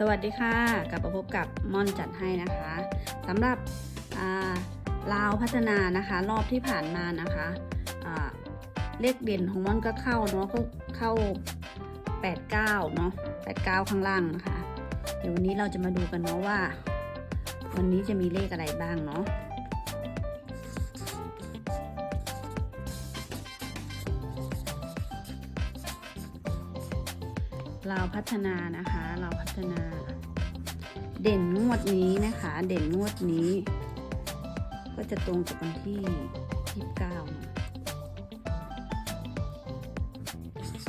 สวัสดีค่ะ กลับมาพบกับม่อนจัดให้นะคะสำหรับลาวพัฒนานะคะ รอบที่ผ่านมานะคะเลขเด่นของม่อนก็เข้าเนาะก็เข้า 89เนาะ89 ข้างล่างนะคะ เดี๋ยววันนี้เราจะมาดูกันเนาะว่า วันนี้จะมีเลขอะไรบ้างเนาะ เราพัฒนานะคะ เราพัฒนา เด่นงวดนี้นะคะ เด่นงวดนี้ ก็จะตรงกับวันที่29เนอะ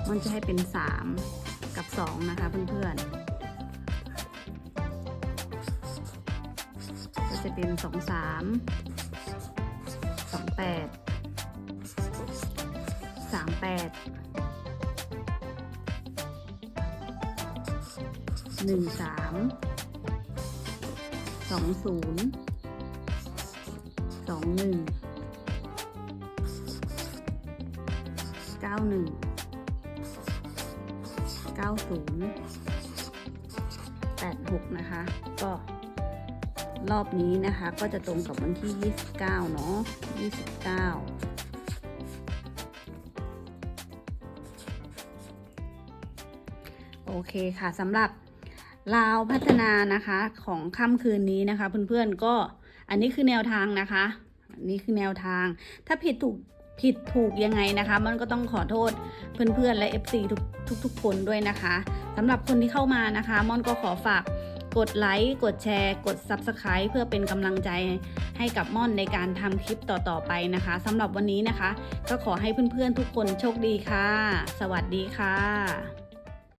มันจะให้เป็น3กับ2นะคะเพื่อนๆ ก็จะเป็น2 3 2 8 3 8 หนึ่งสามสองศูนย์สองหนึ่งเก้าหนึ่งเก้าศูนย์แปดหกนะคะ ก็รอบนี้นะคะ ก็จะตรงกับวันที่ยี่สิบเก้าเนาะยี่สิบเก้าโอเคค่ะสำหรับ ลาวพัฒนานะคะของค่ำคืนนี้นะคะ เพื่อนๆก็อันนี้คือแนวทางนะคะอันนี้คือแนวทาง ถ้าผิดถูกผิดถูกยังไงนะคะ มันก็ต้องขอโทษเพื่อนๆและ FC ทุกทุกๆคนด้วยนะคะสำหรับคนที่เข้ามานะคะ ม่อนก็ขอฝากกดไลค์กดแชร์ กด Subscribe เพื่อเป็นกำลังใจให้กับม่อนในการทำคลิปต่อๆไปนะคะสำหรับวันนี้นะคะ ก็ขอให้เพื่อนๆทุกคนโชคดีค่ะ สวัสดีค่ะ